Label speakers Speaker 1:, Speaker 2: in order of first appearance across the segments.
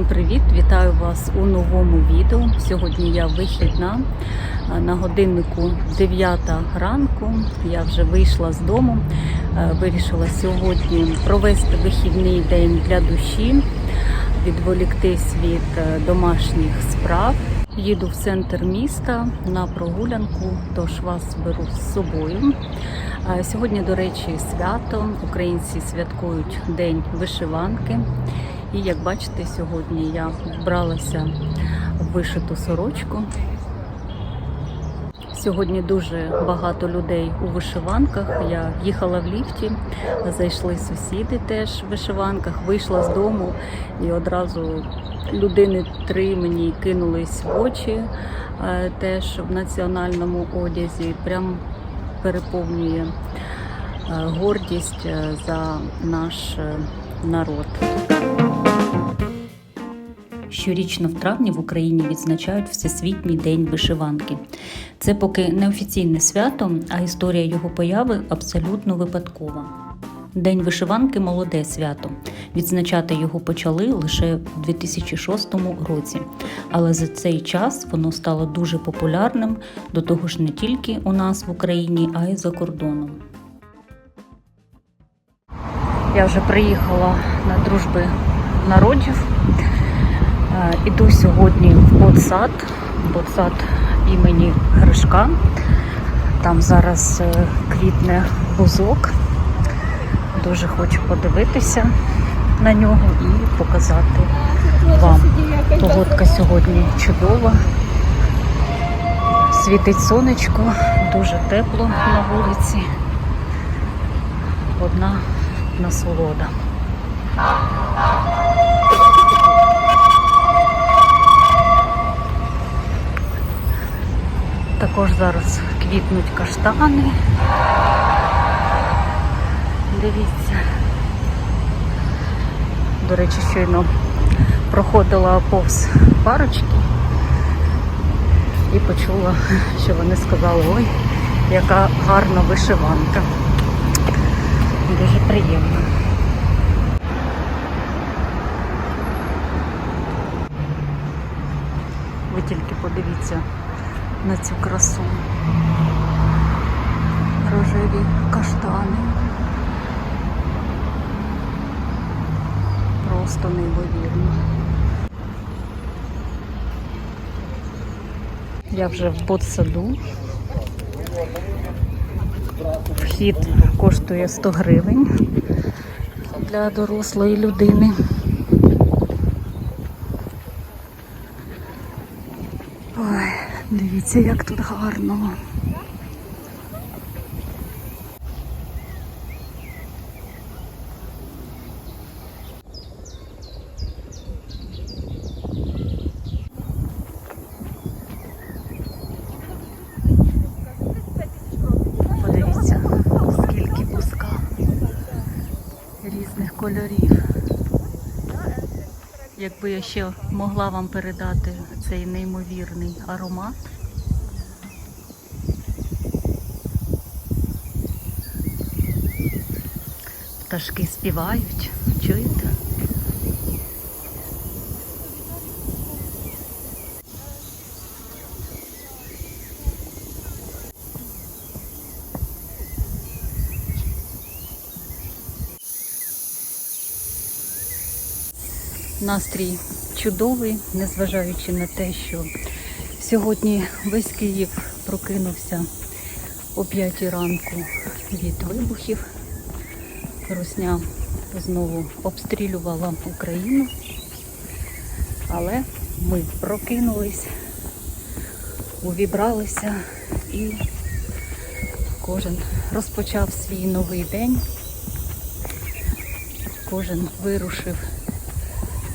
Speaker 1: привіт! Вітаю вас у новому відео. Сьогодні я вихідна. На годиннику 9 ранку. Я вже вийшла з дому. Е, Вирішила сьогодні провести вихідний день для душі, відволіктись від е, домашніх справ. Їду в центр міста на прогулянку, тож вас беру з собою. Е, Сьогодні, до речі, свято. Українці святкують День вишиванки. І як бачите, сьогодні я вбралася в вишиту сорочку. Сьогодні дуже багато людей у вишиванках. Я їхала в ліфті, зайшли сусіди теж в вишиванках, вийшла з дому і одразу людини три мені кинулись в очі е, теж в національному одязі. Прям переповнює е, гордість е, за наш народ. Щорічно в травні в Україні відзначають Всесвітній день вишиванки. Це поки не офіційне свято, а історія його появи абсолютно випадкова. День вишиванки молоде свято. Відзначати його почали лише в 2006 році. Але за цей час воно стало дуже популярним, до того ж не тільки у нас в Україні, а й за кордоном. Я вже приїхала на дружби народів. Е, Іду сьогодні в ботсад, ботсад імені Гришка. Там зараз е, квітне бузок. Дуже хочу подивитися на нього і показати вам. Погодка сьогодні чудова. Світить сонечко, дуже тепло на вулиці. Одна насолода. Також зараз квітнуть каштани. Дивіться. До речі, щойно проходила повз парочки і почула, що вони сказали, ой, яка гарна вишиванка. Дуже приємно. Ви тільки подивіться на цю красу. Рожеві каштани. Просто неймовірно. Я вже в ботсаду. Вхід коштує 100 гривень для дорослої людини. Ой, дивіться, як тут гарно. Подивіться, скільки бузка різних кольорів. Якби я ще могла вам передати цей неймовірний аромат. Пташки співають, чуєте? Настрій чудовий, незважаючи на те, що сьогодні весь Київ прокинувся о 5 ранку від вибухів. Русня знову обстрілювала Україну, але ми прокинулись, увібралися і кожен розпочав свій новий день, кожен вирушив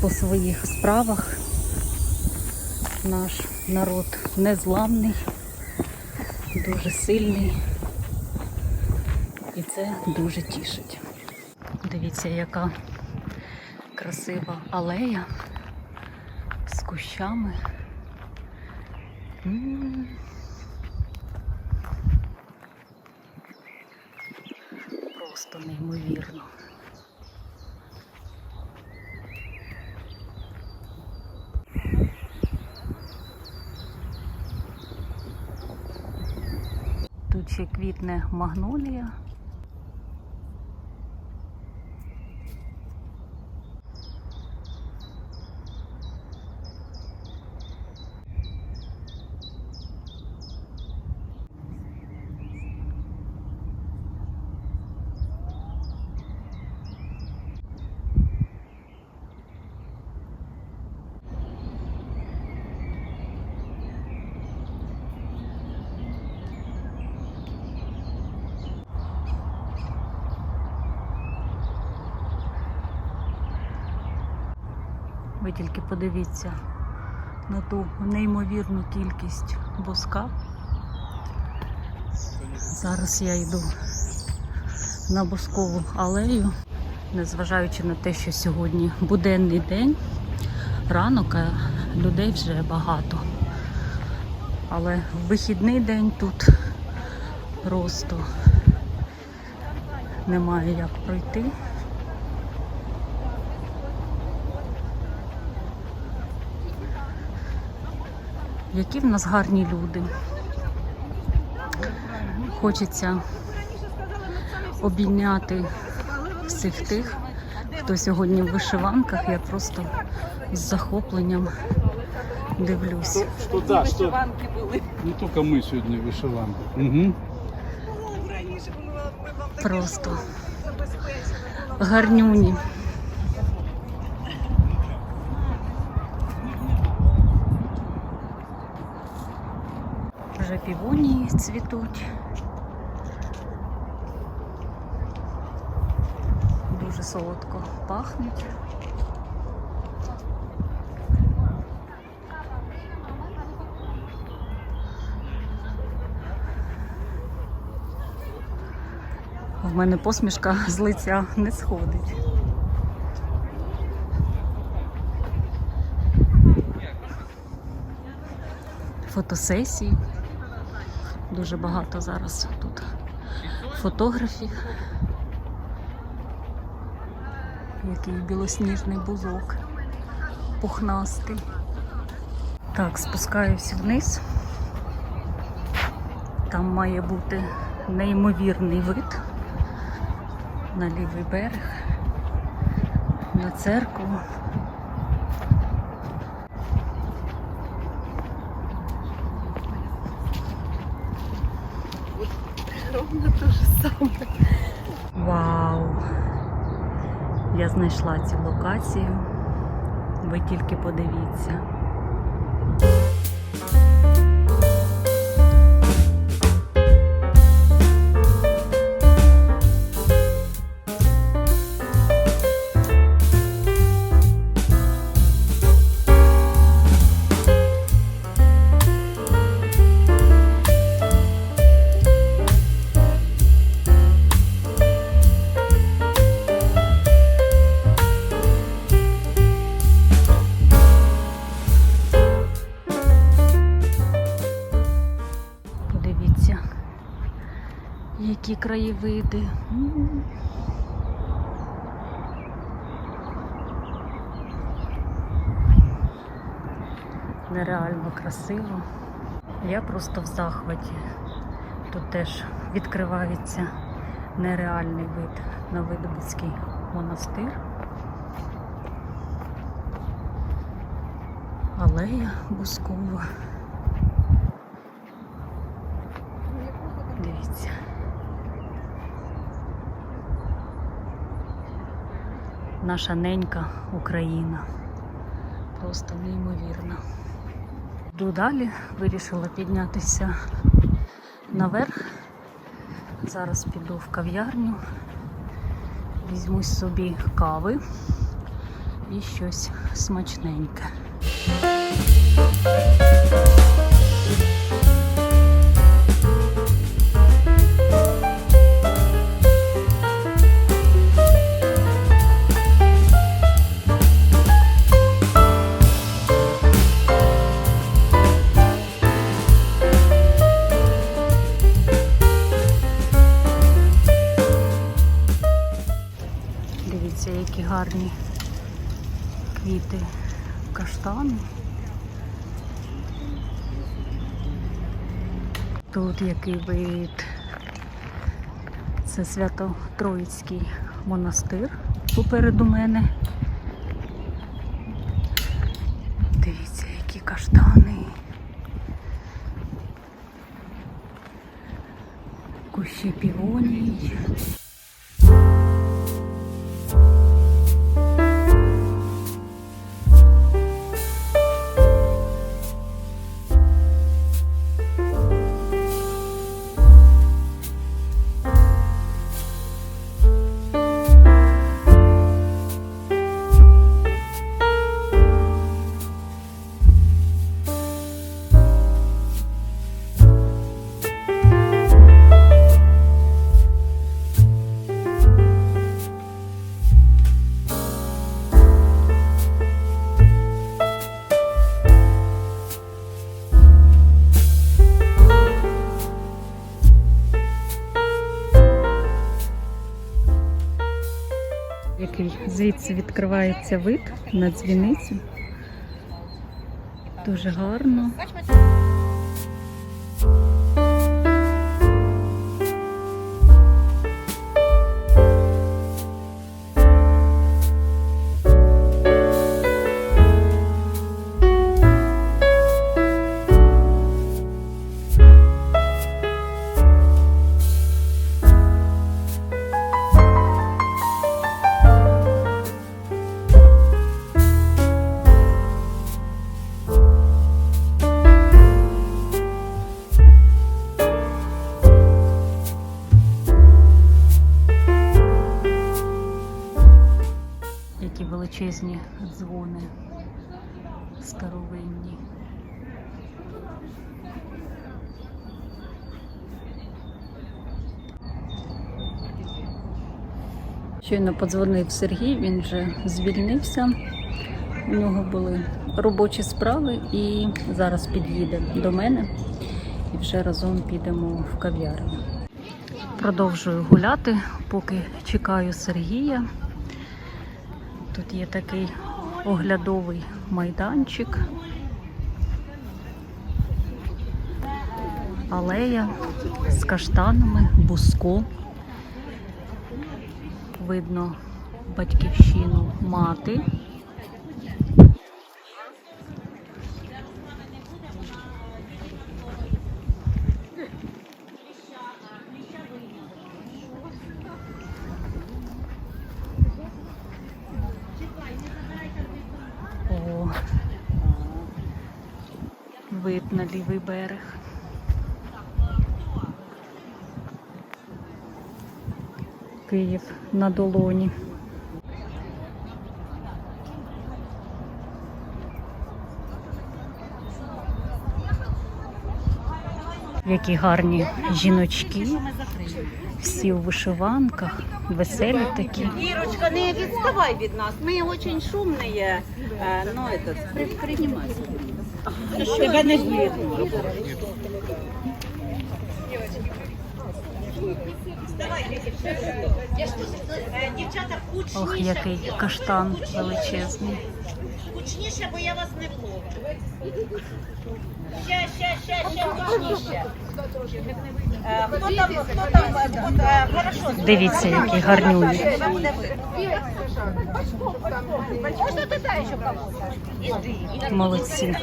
Speaker 1: по своїх справах. Наш народ незламний, дуже сильний. І це дуже тішить. Дивіться, яка красива алея з кущами. Просто неймовірно. ще квітне магнолія. Тільки подивіться на ту неймовірну кількість боска. Зараз я йду на боскову алею, незважаючи на те, що сьогодні буденний день, ранок, а людей вже багато. Але в вихідний день тут просто немає як пройти. Які в нас гарні люди. Хочеться обійняти всіх тих, хто сьогодні в вишиванках. Я просто з захопленням дивлюсь.
Speaker 2: Что
Speaker 3: Вишиванки були.
Speaker 2: не только мы сегодня вышиваем. Угу.
Speaker 3: Раніше ми вам ми вам таке
Speaker 1: Просто гарнюні. Вже півонії цвітуть. Дуже солодко пахнуть. В мене посмішка з лиця не сходить. Фотосесії. Дуже багато зараз тут фотографів. Який білосніжний бузок, пухнастий. Так, спускаюсь вниз. Там має бути неймовірний вид на лівий берег, на церкву.
Speaker 3: Ровно те ж саме.
Speaker 1: Вау! Я знайшла цю локацію. Ви тільки подивіться. Нереально красиво. Я просто в захваті. Тут теж відкривається нереальний вид на Видобицький монастир. Алея Бускова. Дивіться. Наша ненька Україна. Просто неймовірна. Йду далі, вирішила піднятися наверх. Зараз піду в кав'ярню, візьму собі кави і щось смачненьке. Тут який вид Це Свято-Троїцький монастир попереду мене. Дивіться, які каштани. Кущі півоній. Який звідси відкривається вид на дзвіницю. Дуже гарно. Які величезні дзвони старовинні. Щойно подзвонив Сергій, він вже звільнився. У нього були робочі справи і зараз під'їде до мене і вже разом підемо в кав'ярню. Продовжую гуляти, поки чекаю Сергія. Тут є такий оглядовий майданчик. Алея з каштанами, буско. Видно батьківщину мати. О, вид на лівий берег. Київ на долоні. Які гарні жіночки, всі у вишиванках, веселі такі.
Speaker 4: Ирочка, не відставай від нас. Мы очень шумные. Э, но этот, при, принимайся. Тебе не видно. Дівчата,
Speaker 1: Ох, який каштан величезний.
Speaker 4: кучніше, бо я вас не вловлю. Ще, ще, ще, ще кучніше. Е, Хто там, хто там, хто, е, хорошо.
Speaker 1: Дивіться, які гарнюні.
Speaker 4: Можна туди ще? Іди.
Speaker 1: Молодці.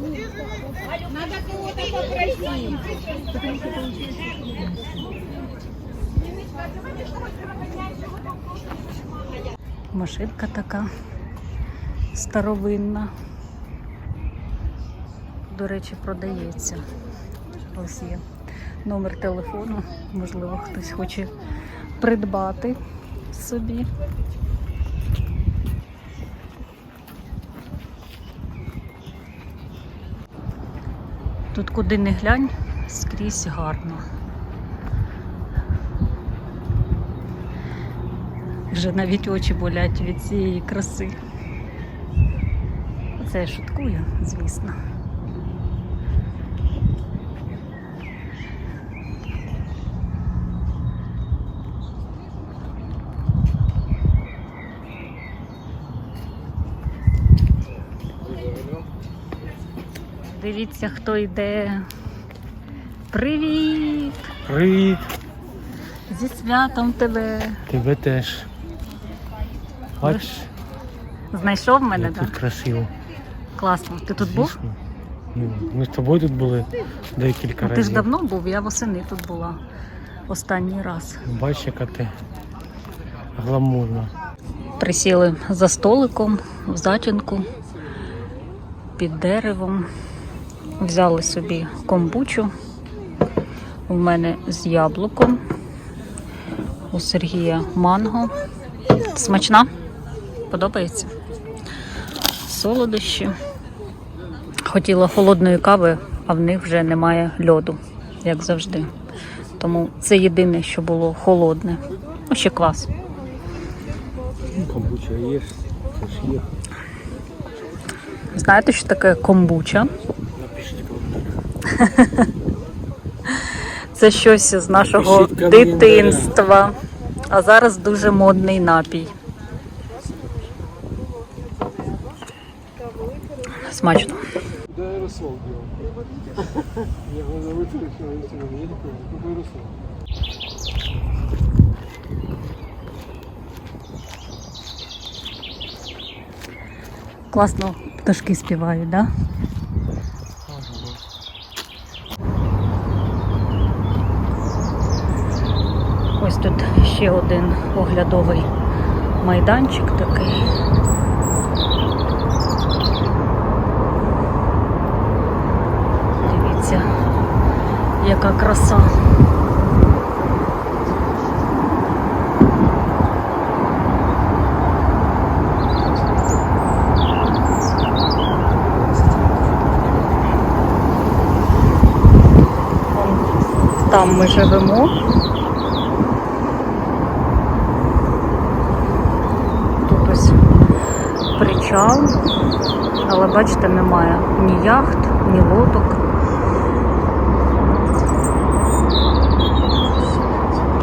Speaker 4: Надо кого-то попросить.
Speaker 1: Машинка така старовинна. До речі, продається. Ось є номер телефону. Можливо, хтось хоче придбати собі. Тут куди не глянь, скрізь гарно. Вже навіть очі болять від цієї краси. Це я шуткую, звісно. Дивіться, хто йде Привіт!
Speaker 5: Привіт!
Speaker 1: Зі святом тебе!
Speaker 5: Тебе теж. Бачиш,
Speaker 1: Знайшов мене, так?
Speaker 5: тут красиво.
Speaker 1: Класно. Ти тут був?
Speaker 5: Звісно. Ну, ми з тобою тут були декілька
Speaker 1: Ну, ти ж давно був, я восени тут була останній раз.
Speaker 5: Бачиш, яка ти гламурна.
Speaker 1: Присіли за столиком в затінку під деревом. Взяли собі комбучу. У мене з яблуком. У Сергія манго. Смачна? Подобається? Солодощі. Хотіла холодної кави, а в них вже немає льоду, як завжди. Тому це єдине, що було холодне. Ну, ще квас.
Speaker 5: Комбуча є, це ж є.
Speaker 1: Знаєте, що таке комбуча?
Speaker 5: Напишіть
Speaker 1: Це щось з нашого
Speaker 5: Пишіть коментарі.
Speaker 1: дитинства. А зараз дуже модний напій. Смачно.
Speaker 2: Да, аэросол делал. Я глаза вытрясил, я не помню, какой аэросол.
Speaker 1: Класно пташки співають, так? Да? Тут ще один оглядовий майданчик такий. Дивіться, яка краса. Там ми живемо. Тут ось причал, але бачите, немає ні яхт, ні лодок.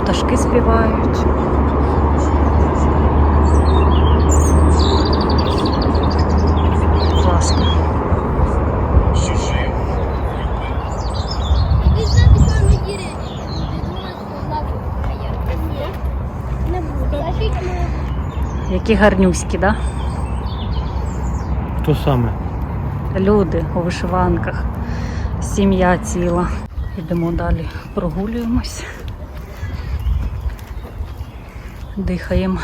Speaker 1: Пташки співають. Класно. Які гарнюські, да?
Speaker 5: Хто саме?
Speaker 1: Люди у вишиванках, сім'я ціла. Йдемо далі, прогулюємось. Дихаємо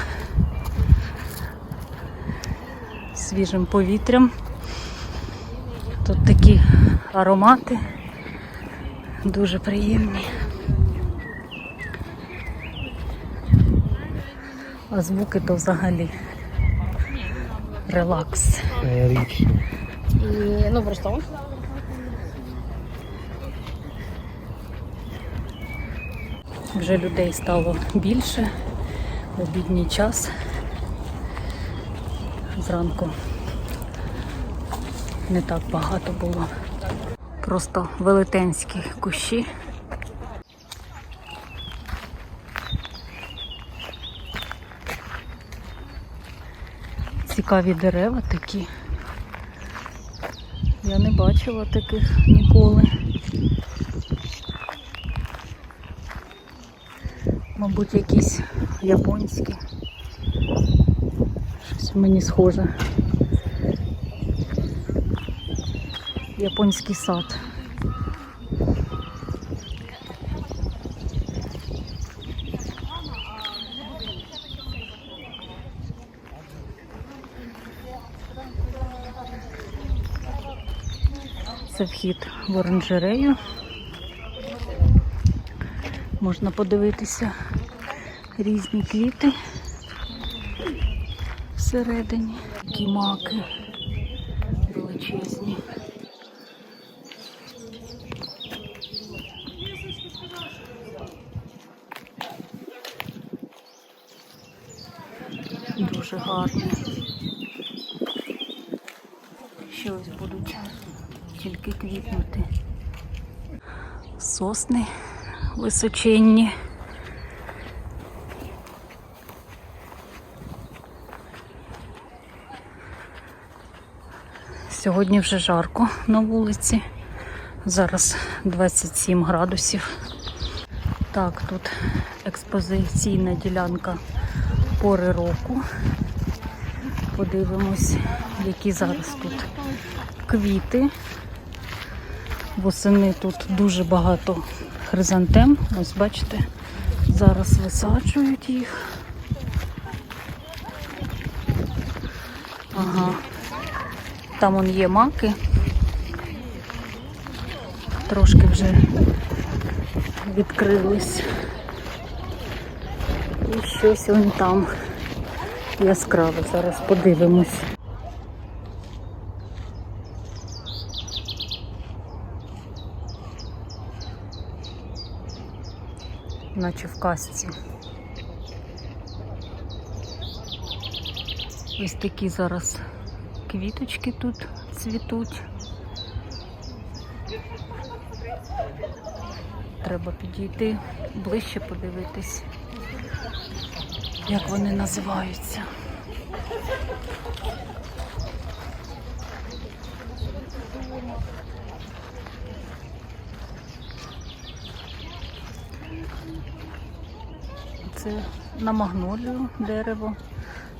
Speaker 1: свіжим повітрям. Тут такі аромати дуже приємні. А звуки то взагалі релакс.
Speaker 5: Річні.
Speaker 6: І, ну, просто.
Speaker 1: Вже людей стало більше в обідній час. Зранку не так багато було. Просто велетенські кущі. Цікаві дерева такі. Я не бачила таких ніколи. Мабуть, якісь японські. Щось мені схоже. Японський сад. Це вхід в оранжерею. Можна подивитися різні квіти всередині. Такі маки величезні. Дуже гарно. Ще ось будуть тільки квітнути. Сосни височенні. Сьогодні вже жарко на вулиці, Зараз 27 градусів. Так, тут експозиційна ділянка пори року. Подивимось, які зараз тут квіти. Восени тут дуже багато хризантем. Ось бачите, зараз висаджують їх. Ага. Там он є маки. Трошки вже відкрились. І щось вон там яскраве. Зараз подивимось. Наче в казці. Ось такі зараз квіточки тут цвітуть. Треба підійти ближче подивитись, як вони називаються. Це на магнолію дерево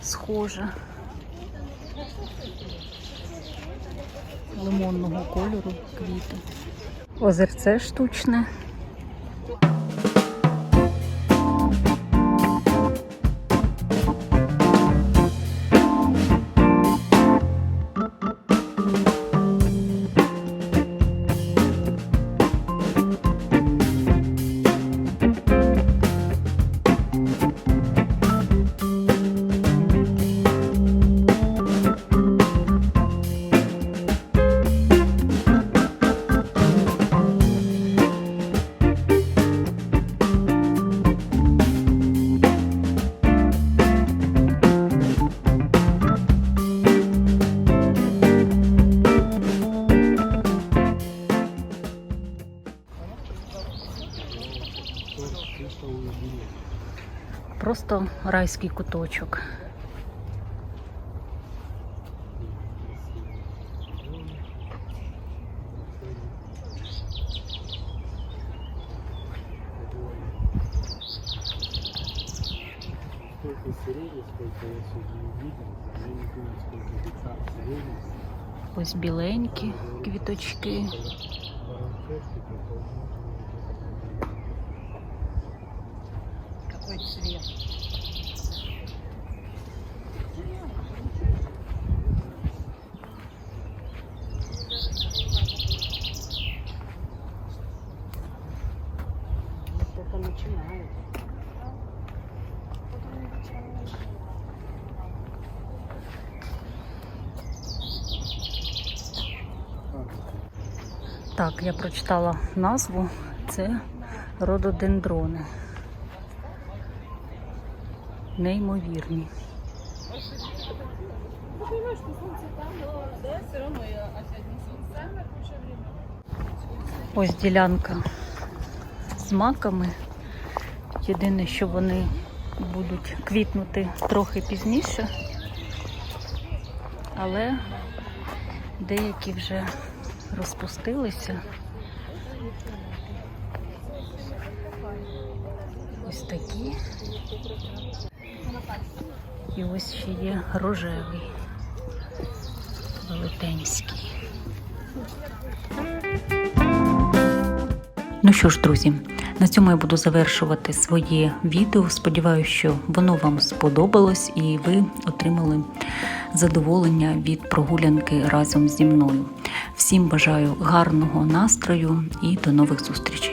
Speaker 1: схоже. Лимонного кольору квіти. Озерце штучне.
Speaker 2: Сколько гектар сирени.
Speaker 1: Ось біленькі квіточки.
Speaker 4: Какой цвет? Только.
Speaker 1: Так, я прочитала назву. Це рододендрони. Неймовірні. Ось ділянка з маками. Єдине, що вони будуть квітнути трохи пізніше, але деякі вже розпустилися. Ось такі. І ось ще є рожевий, велетенський. Ну що ж, друзі, на цьому я буду завершувати своє відео. Сподіваюся, що воно вам сподобалось і ви отримали задоволення від прогулянки разом зі мною. Всім бажаю гарного настрою і до нових зустрічей.